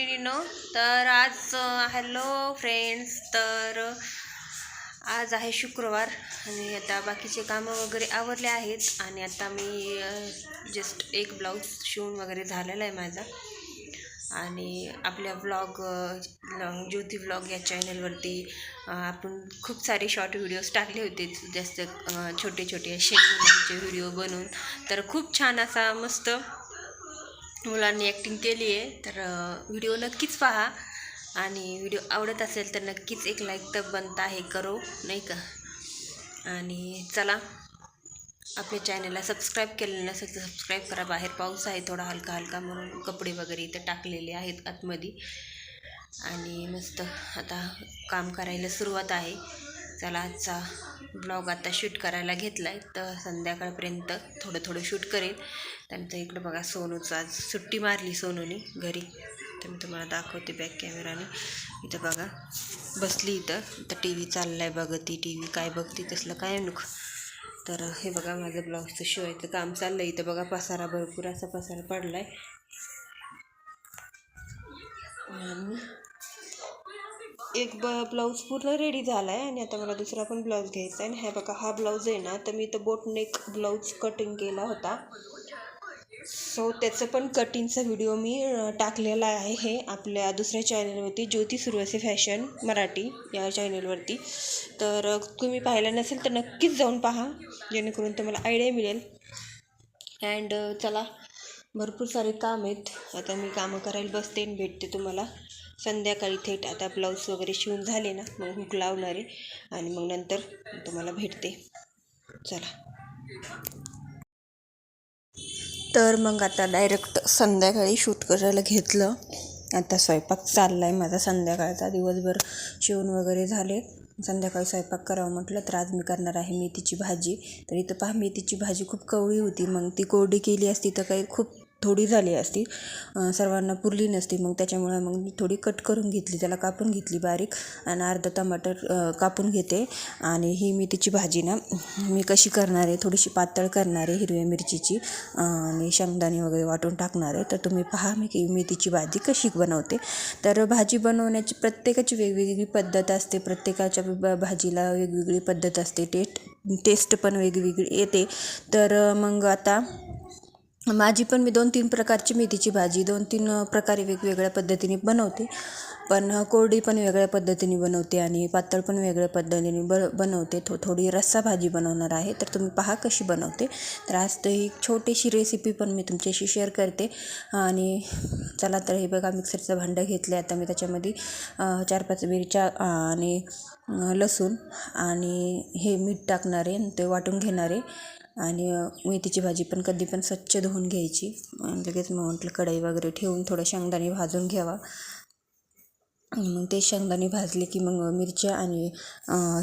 मैत्रिणींनो तर आज हॅलो फ्रेंड्स तर आज आहे शुक्रवार आणि आता बाकीचे कामं वगैरे आवरले आहेत आणि आता मी जस्ट एक ब्लाऊज शिवून वगैरे झालेला आहे माझा. आणि आपल्या व्लॉग ज्योती व्लॉग या चॅनलवरती आपण खूप सारे शॉर्ट व्हिडिओज टाकले होते. जास्त छोटे छोटे असे व्हिडिओ बनवून. तर खूप छान असा मस्त मुलांनी ॲक्टिंग केली आहे तर व्हिडिओ नक्कीच पहा. आणि व्हिडिओ आवडत असेल तर नक्कीच एक लाईक तर बनता आहे करो नाही का? आणि चला आपल्या चॅनलला सबस्क्राईब केलेलं नसेल तर सबस्क्राईब करा. बाहेर पाऊस आहे थोडा हलका हलका म्हणून कपडे वगैरे इथं टाकलेले आहेत आतमध्ये. आणि मस्त आता काम करायला सुरुवात आहे. चला आजचा ब्लॉग आता शूट करायला घेतला आहे तर संध्याकाळपर्यंत थोडं थोडं शूट करेल त्यानंतर इकडं बघा सोनूचं आज सुट्टी मारली सोनूने घरी. तर मी तुम्हाला दाखवते बॅक कॅमेराने इथं बघा बसली इथं. तर टी व्ही चालला आहे बघती टी व्ही काय बघते तसलं काय नुक तर हे बघा माझं ब्लाऊजचं शिवायचं काम चाललं आहे इथं बघा पसारा भरपूर असा पसारा पडला आहे आणि एक ब ब्लाऊज पूर्ण रेडी झाला आहे आणि आता मला दुसरा पण ब्लाऊज घ्यायचा आहे आणि ह्या बघा हा ब्लाऊज आहे ना तर मी तर बोटनेक ब्लाऊज कटिंग केला होता. सो त्याचं पण कटिंगचा व्हिडिओ मी टाकलेला आहे हे आपल्या दुसऱ्या चॅनलवरती ज्योती सुरवसे फॅशन मराठी या चॅनलवरती तर तुम्ही पाहिलं नसेल तर नक्कीच जाऊन पहा जेणेकरून तुम्हाला आयडिया मिळेल. अँड चला भरपूर सारे काम आहेत. आता मी कामं करायला बसते आणि भेटते तुम्हाला. संध्याकाळी थेट आता ब्लाऊज वगैरे शिवून झाले ना मग हुक लावणार आहे आणि मग नंतर तुम्हाला भेटते. चला. तर मग आता डायरेक्ट संध्याकाळी शूट करायला घेतलं. आता स्वयंपाक चालला आहे माझा संध्याकाळचा. दिवसभर शिवून वगैरे झाले. संध्याकाळी स्वयंपाक करावं म्हटलं तर आज मी करणार आहे मेथीची भाजी. तर इथं पहा मेथीची भाजी खूप कवळी होती. मग ती कोरडी केली असती तर काही खूप थोडी झाली असती. सर्वांना पुरली नसती. मग त्याच्यामुळे मग मी थोडी कट करून घेतली. त्याला कापून घेतली बारीक आणि अर्धा टमाटर कापून घेते. आणि ही मेथीची भाजी ना मी कशी करणार आहे? थोडीशी पातळ करणार आहे हिरव्या मिरचीची. आणि शेंगदाणे वगैरे वाटून टाकणार आहे. तर तुम्ही पहा मी की मेथीची भाजी कशी बनवते. तर भाजी बनवण्याची प्रत्येकाची वेगवेगळी पद्धत असते. प्रत्येकाच्या ब- भाजीला वेगवेगळी पद्धत असते. टेस्ट टेस्ट पण वेगवेगळी येते. तर मग आता माझी पण मी दोन तीन प्रकारची मेथीची भाजी दोन तीन प्रकारे वेगवेगळ्या पद्धतीने बनवते. पण कोरडी पण वेगळ्या पद्धतीने बनवते आणि पातळ पण वेगळ्या पद्धतीने ब बनवते. थो थोडी रस्सा भाजी बनवणार आहे तर तुम्ही पहा कशी बनवते. तर आज तर ही छोटीशी रेसिपी पण मी तुमच्याशी शेअर करते. आणि चला तर हे बघा मिक्सरचं भांडं घेतलं आता मी त्याच्यामध्ये चार पाच मिरच्या आणि लसूण आणि हे मीठ टाकणार आहे आणि ते वाटून घेणार. आहे आणि मेथीची भाजी पण कधी पण स्वच्छ धुवून घ्यायची. लगेच मग म्हटलं कढई वगैरे ठेवून थोडं शेंगदाणे भाजून घ्यावा. मग ते शेंगदाणे भाजले की मग मिरच्या आणि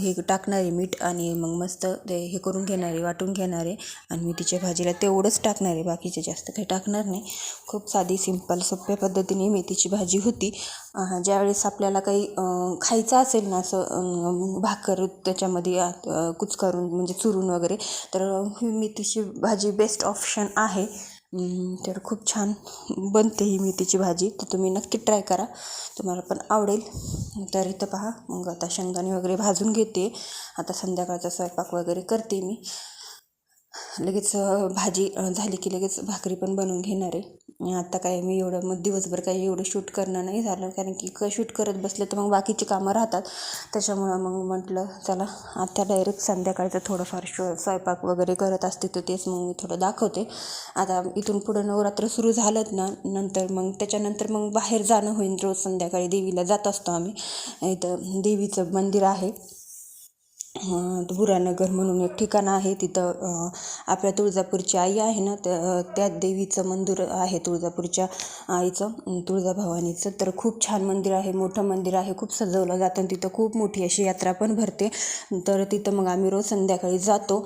हे टाकणारे मीठ आणि मग मस्त ते हे करून घेणारे वाटून घेणारे आणि मेथीच्या भाजीला तेवढंच टाकणार आहे बाकीचे जास्त काही टाकणार नाही. खूप साधी सिंपल सोप्या पद्धतीने मेथीची भाजी होती. ज्यावेळेस आपल्याला काही खायचं असेल ना असं भाकर त्याच्यामध्ये कुचकारून म्हणजे चुरून वगैरे तर ही मेथीची भाजी बेस्ट ऑप्शन आहे. तर खूप छान बनते ही मेथीची भाजी. तर तुम्ही नक्की ट्राय करा. तुम्हाला पण आवडेल. तर इथं पहा मग आता शेंगदाणे वगैरे भाजून घेते. आता संध्याकाळचा स्वयंपाक वगैरे करते मी. लगेच भाजी झाली की लगेच भाकरी पण बनवून घेणार आहे. आता काय मी एवढं मग दिवसभर काही एवढं शूट करणं नाही झालं. कारण की क शूट करत बसलं तर मग बाकीची कामं राहतात. त्याच्यामुळं मग म्हटलं चला आता डायरेक्ट संध्याकाळचं थोडंफार शो स्वयंपाक वगैरे करत असते तर तेच मग मी थोडं दाखवते. आता इथून पुढं नवरात्र सुरू झालंच ना नंतर मग त्याच्यानंतर मग बाहेर जाणं होईल रोज संध्याकाळी. देवीला जात असतो आम्ही. इथं देवीचं मंदिर आहे. अं, म्हणून एक ठिकाण आहे. तिथं आपल्या तुळजापूरची आई आहे ना त्या त्या देवीचं मंदिर आहे तुळजापूरच्या आईचं तुळजाभवानीचं तर खूप छान मंदिर आहे मोठं मंदिर आहे खूप सजवलं जातं आणि तिथं खूप मोठी अशी यात्रा पण भरते. तर तिथं मग आम्ही रोज संध्याकाळी जातो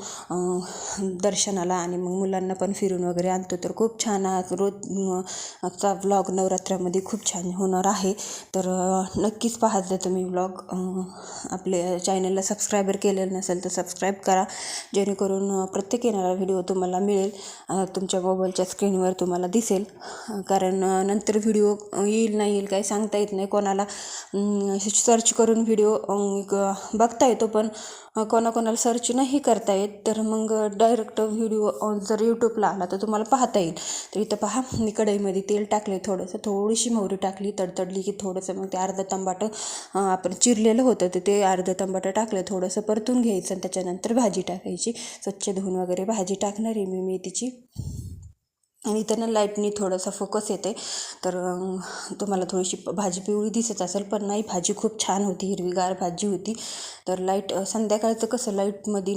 दर्शनाला आणि मग मुलांना पण फिरून वगैरे आणतो. तर खूप छान आज रोज व्लॉग नवरात्रामध्ये खूप छान होणार आहे. तर नक्कीच पाहत जा तुम्ही व्लॉग आपल्या चॅनलला सबस्क्रायबर केलेलं नसेल तर सबस्क्राईब करा. जेणेकरून प्रत्येक येणारा व्हिडिओ तुम्हाला मिळेल. तुमच्या मोबाईलच्या स्क्रीनवर तुम्हाला दिसेल. कारण नंतर व्हिडिओ येईल नाही येईल काही सांगता येत नाही कोणाला. सर्च करून व्हिडिओ बघता येतो पण कोणाकोणाला सर्च नाही करता येत तर मग डायरेक्ट व्हिडिओ जर यूट्यूबला आला तर तुम्हाला पाहता येईल. तर इथं पहा मी कढईमध्ये तेल टाकले थोडंसं थोडीशी मोहरी टाकली तडतडली की थोडंसं मग ते अर्धं तंबाटं आपण चिरलेलं होतं तर ते अर्धं तंबाटं टाकलं थोडंसं परतून घ्यायचं आणि त्याच्यानंतर भाजी टाकायची. स्वच्छ धुवून वगैरे भाजी टाकणार आहे मी मेथीची आणि त्यांना लाईटनी थोडासा फोकस येते तर तुम्हाला थोडीशी भाजी पिवळी दिसत असेल पण नाही भाजी खूप छान होती हिरवीगार भाजी होती. तर लाइट संध्याकाळचं कसं लाईटमध्ये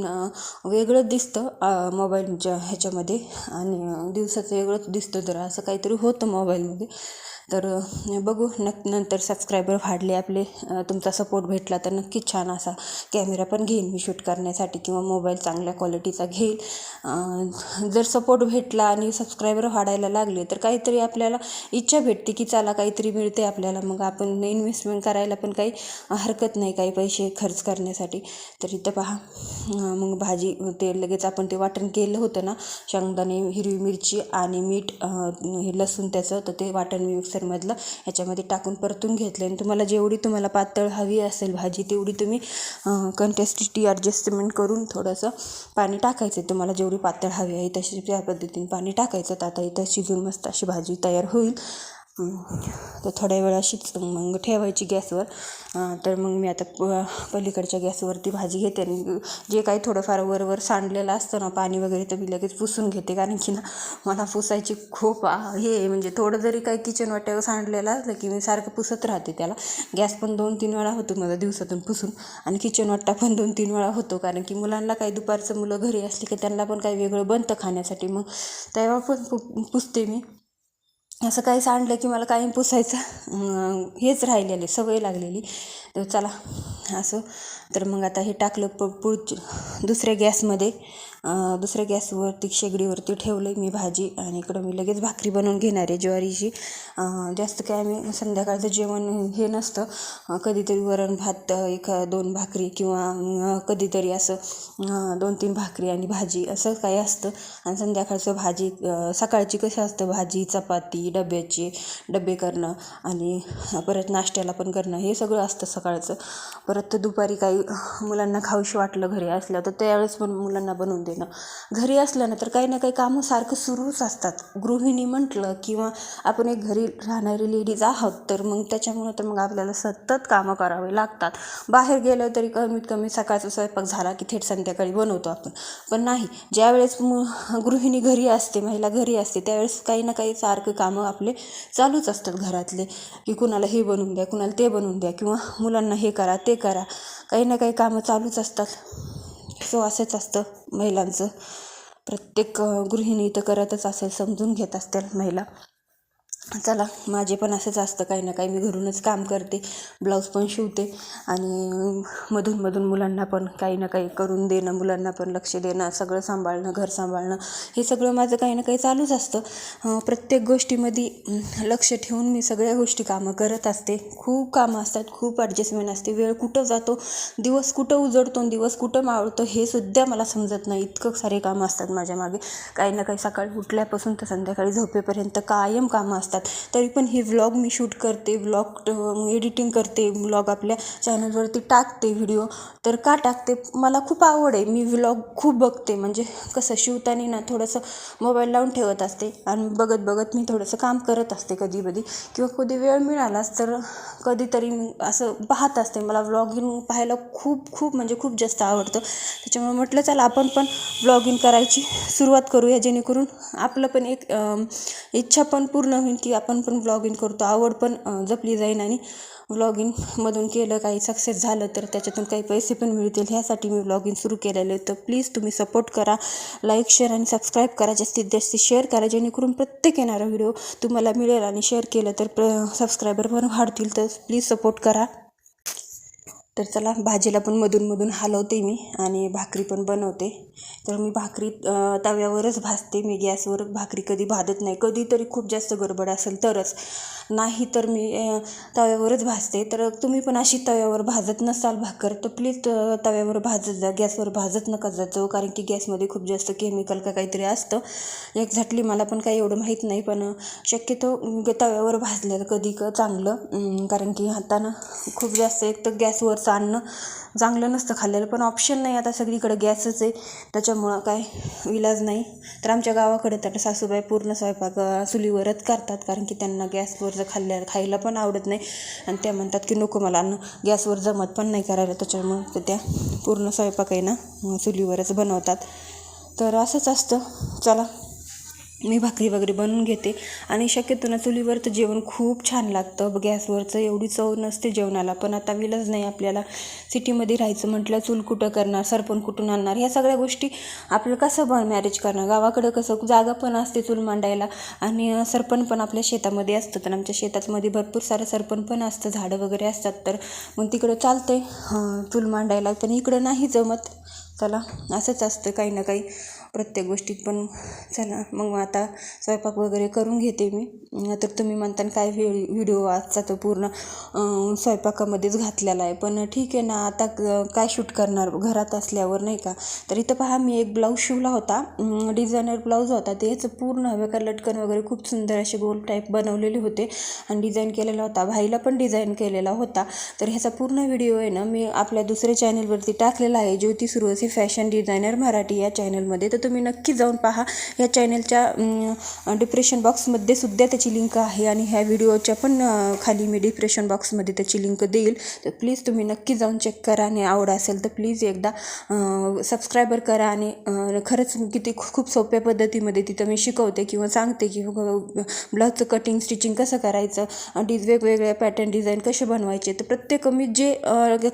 वेगळंच दिसतं मोबाईलच्या ह्याच्यामध्ये. आणि दिवसाचं वेगळंच दिसतं जरा असं काहीतरी होतं मोबाईलमध्ये. तर बघू नक नंतर सबस्क्रायबर वाढले आपले तुमचा सपोर्ट भेटला तर नक्कीच छान असा कॅमेरा पण घेईन मी शूट करण्यासाठी किंवा मोबाईल चांगल्या क्वालिटीचा घेईल. जर सपोर्ट भेटला आणि सबस्क्रायबर वाढायला लागले तर काहीतरी आपल्याला इच्छा भेटते की चला काहीतरी मिळते आपल्याला. मग आपण इन्व्हेस्टमेंट करायला पण काही हरकत नाही काही पैसे खर्च करण्यासाठी. तर इथं पहा मग भाजी ते लगेच आपण ते वाटण केलं होतं ना शेंगदाणे हिरवी मिरची आणि मीठ हे लसूण त्याचं तर ते वाटण मी मिक्सरमधलं ह्याच्यामध्ये टाकून परतून घेतलं आणि तुम्हाला जेवढी तुम्हाला पातळ हवी असेल भाजी तेवढी तुम्ही कंटेस्टिटी ॲडजस्टमेंट करून थोडंसं पाणी टाकायचं तुम्हाला जेवढी पातळ हवी आहे तशी त्या पद्धतीने पाणी टाकायचं. तर आता इथं शिजून मस्त अशी भाजी तयार होईल. तर थोड्या वेळ अशीच मग ठेवायची गॅसवर. तर मग मी आता प पलीकडच्या गॅसवरती भाजी घेते आणि जे काही थोडंफार वरवर सांडलेलं असतं ना पाणी वगैरे तर मी लगेच पुसून घेते. कारण की ना मला पुसायची खूप हे आहे. म्हणजे थोडं जरी काही किचन वाट्यावर सांडलेलं असलं की मी सारखं पुसत राहते त्याला. गॅस पण दोन तीन वेळा होतो माझा दिवसातून पुसून. आणि किचन वाट्टा पण दोन तीन वेळा होतो. कारण की मुलांना काही दुपारचं मुलं घरी असली की त्यांना पण काही वेगळं बनतं खाण्यासाठी. मग तेव्हा पण पु पुसते मी. असं काही सांडलं की मला काही पुसायचं. हेच राहिलेले सवय लागलेली. तर चला असं. तर मग आता हे टाकलं प पुढ दुसऱ्या गॅसमध्ये. दुसऱ्या गॅसवरती शेगडीवरती ठेवलं मी भाजी आणि इकडं मी लगेच भाकरी बनवून घेणार आहे ज्वारीची. जास्त काय मी संध्याकाळचं जेवण हे नसतं. कधीतरी वरण भात एका एक दोन भाकरी किंवा कधीतरी असं दोन तीन भाकरी आणि भाजी असं काही असतं. आणि संध्याकाळचं भाजी सकाळची कशी असतं? भाजी चपाती डब्याची डबे करणं आणि परत नाश्त्याला पण करणं हे सगळं असतं सकाळचं. परत दुपारी काही मुलांना खाऊशी वाटलं घरी असलं तर त्यावेळेस पण मुलांना बनवून दे देणं घरी असलं ना तर काही ना काही कामं सारखं सुरूच असतात. गृहिणी म्हटलं किंवा आपण एक घरी राहणारी लेडीज आहोत तर मग त्याच्यामुळं तर मग आपल्याला सतत कामं करावे लागतात. बाहेर गेलं तरी कमीत कमी सकाळचा स्वयंपाक झाला की थेट संध्याकाळी बनवतो आपण. पण नाही ज्यावेळेस मु गृहिणी घरी असते महिला घरी असते त्यावेळेस काही ना काही सारखं कामं आपले चालूच असतात घरातले. की कुणाला हे बनवून द्या कुणाला ते बनवून द्या किंवा मुलांना हे करा ते करा. काही ना काही कामं चालूच असतात. सो असंच असतं महिलांचं. प्रत्येक गृहिणी तर करतच असेल समजून घेत असतील महिला. चला माझे पण असंच असतं काही ना काही मी घरूनच काम करते ब्लाऊज पण शिवते आणि मधून मधून मुलांना पण काही ना काही करून देणं मुलांना पण लक्ष देणं सगळं सांभाळणं घर सांभाळणं हे सगळं माझं काही ना काही चालूच असतं. प्रत्येक गोष्टीमध्ये लक्ष ठेवून मी सगळ्या गोष्टी कामं करत असते. खूप कामं असतात खूप ॲडजस्टमेंट असते. वेळ कुठं जातो दिवस कुठं उजडतो आणि दिवस कुठं मावळतो हे सुद्धा मला समजत नाही. इतकं सारे कामं असतात माझ्या मागे. काही ना काही सकाळी उठल्यापासून तर संध्याकाळी झोपेपर्यंत कायम कामं असतात. तरी पण हे व्लॉग मी शूट करते व्लॉग एडिटिंग करते व्लॉग आपल्या चॅनलवरती टाकते व्हिडिओ तर का टाकते? मला खूप आवड आहे. मी व्लॉग खूप बघते. म्हणजे कसं शिवताना ना थोडंसं मोबाईल लावून ठेवत असते आणि बघत बघत मी थोडंसं काम करत असते कधी कधी. किंवा कधी वेळ मिळालाच तर कधीतरी असं पाहत असते. मला व्लॉगिंग पाहायला खूप खूप म्हणजे खूप जास्त आवडतं. त्याच्यामुळे म्हटलं चला आपण पण व्लॉगिंग करायची सुरुवात करूया. जेणेकरून आपलं पण एक इच्छा पण पूर्ण होईल. की आपण पण व्लॉगिंग करतो. आवड पण जपली जाईल आणि व्लॉगिंगमधून केलं काही सक्सेस झालं तर त्याच्यातून काही पैसे पण मिळतील. ह्यासाठी मी व्लॉगिंग सुरू केलेलं आहे. तर प्लीज तुम्ही सपोर्ट करा लाईक शेअर आणि सबस्क्राईब करा. जास्तीत जास्त शेअर करा. जेणेकरून प्रत्येक येणारा व्हिडिओ तुम्हाला मिळेल आणि शेअर केलं तर प्र सबस्क्रायबर पण वाढतील. तर प्लीज सपोर्ट करा. तर चला भाजीला पण मधूनमधून हलवते मी आणि भाकरी पण बनवते. तर मी भाकरी तव्यावरच भाजते. मी गॅसवर भाकरी कधी भाजत नाही. कधीतरी खूप जास्त गडबड असेल तरच. नाही तर मी तव्यावरच भाजते. तर तुम्ही पण अशी तव्यावर भाजत नसाल भाकर तर प्लीज तव्यावर भाजत जा. गॅसवर भाजत नका जातो कारण की गॅसमध्ये खूप जास्त केमिकल का काहीतरी असतं. एक्झॅक्टली मला पण काही एवढं माहीत नाही पण शक्यतो तव्यावर भाजलेलं कधी क चांगलं कारण की हातानं खूप जास्त एक तर गॅसवर गॅसवरचं अन्न चांगलं नसतं खाल्लेलं. पण ऑप्शन नाही. आता सगळीकडे गॅसच आहे. त्याच्यामुळं काय इलाज नाही. तर आमच्या गावाकडे तर सासूबाई पूर्ण स्वयंपाक चुलीवरच करतात. कारण की त्यांना गॅसवरचं खाल्ल्या खायला पण आवडत नाही. आणि त्या म्हणतात की नको मला अन्न. गॅसवर जमत पण नाही करायला. त्याच्यामुळं तर त्या पूर्ण स्वयंपाक आहे ना चुलीवरच बनवतात. तर असंच असतं. चला. मी भाकरी वगैरे बनवून घेते. आणि शक्यतो ना चुलीवरचं जेवण खूप छान लागतं. गॅसवरचं एवढी चव नसते जेवणाला. पण आता विलच नाही आपल्याला. सिटीमध्ये राहायचं म्हटलं चूल कुठं करणार सरपण कुठून आणणार? ह्या सगळ्या गोष्टी आपलं कसं बन मॅरेज करणार? गावाकडं कसं? जागा पण असते चूल मांडायला. आणि सरपण पण आपल्या शेतामध्ये असतं. तर आमच्या शेतातमध्ये भरपूर सारं सरपण पण असतं. झाडं वगैरे असतात तर. मग तिकडं चालतंय आहे चूल मांडायला. पण इकडं नाही जमत. चला असंच असतं काही ना काही. प्रत्येक गोष्टीत पण चला मग आता स्वयंपाक वगैरे करून घेते मी. तर तुम्ही म्हणता काय व्हि व्हिडिओ आजचा तो पूर्ण स्वयंपाकामध्येच घातलेला आहे. पण ठीक आहे ना आता काय शूट करणार? घरात असल्यावर नाही का? तर इथं पहा मी एक ब्लाऊज शिवला होता. डिझायनर ब्लाऊज होता. तेच पूर्ण हवे का लटकन वगैरे खूप सुंदर असे गोल टाईप बनवलेले होते. आणि डिझाईन केलेला होता. भाईला पण डिझाईन केलेला होता. तर ह्याचा पूर्ण व्हिडिओ आहे ना मी आपल्या दुसऱ्या चॅनलवरती टाकलेला आहे. ज्योती सुरू असे फॅशन डिझायनर मराठी या चॅनलमध्ये तर तुम्ही नक्की जाऊन पहा. या चॅनलच्या डिप्रेशन बॉक्समध्ये सुद्धा त्याची लिंक आहे आणि ह्या व्हिडिओच्या पण खाली मी डिप्रेशन बॉक्समध्ये त्याची लिंक देईल. तर प्लीज तुम्ही नक्की जाऊन चेक करा आणि आवड असेल तर प्लीज एकदा सबस्क्रायबर करा आणि खरंच किती खूप सोप्या पद्धतीमध्ये तिथं मी शिकवते किंवा सांगते की ब्लाऊजचं कटिंग स्टिचिंग कसं करायचं आणि वेगवेगळ्या पॅटर्न डिझाईन कसे बनवायचे. तर प्रत्येक मी जे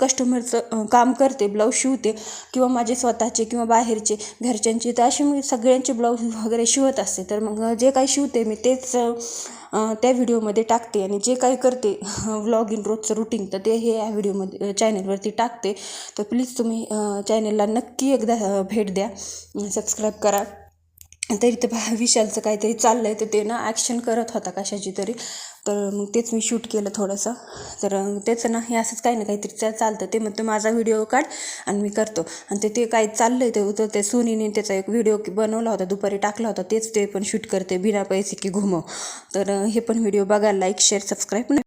कस्टमरचं काम करते ब्लाऊज शिवते किंवा माझे स्वतःचे किंवा बाहेरचे घरच्यांचे तर असे मी सगळ्यांचे ब्लाऊज वगैरे शिवत असते. तर मग जे काही शिवते मी तेच त्या व्हिडिओमध्ये टाकते आणि जे काही करते व्लॉग इन रोजचं रुटीन तर ते हे या व्हिडिओमध्ये चॅनलवरती टाकते. तर प्लीज तुम्ही चॅनलला नक्की एकदा भेट द्या. सबस्क्राईब करा. तरी तर पहा विशालचं काहीतरी चाललं आहे तर ते ना ॲक्शन करत होता कशाची तरी. तर मग तेच मी शूट केलं थोडंसं. तर तेच ना हे असंच काही ना काहीतरी चा- चालतं. ते म्हणतो माझा व्हिडिओ काढ आणि मी करतो. आणि ते ते काय चाललं आहे ते तर ते सोनीने त्याचा एक व्हिडिओ बनवला होता दुपारी टाकला होता. तेच ते पण शूट करते बिना पैसे की घुमव. तर हे पण व्हिडिओ बघा लाईक शेअर सबस्क्राईब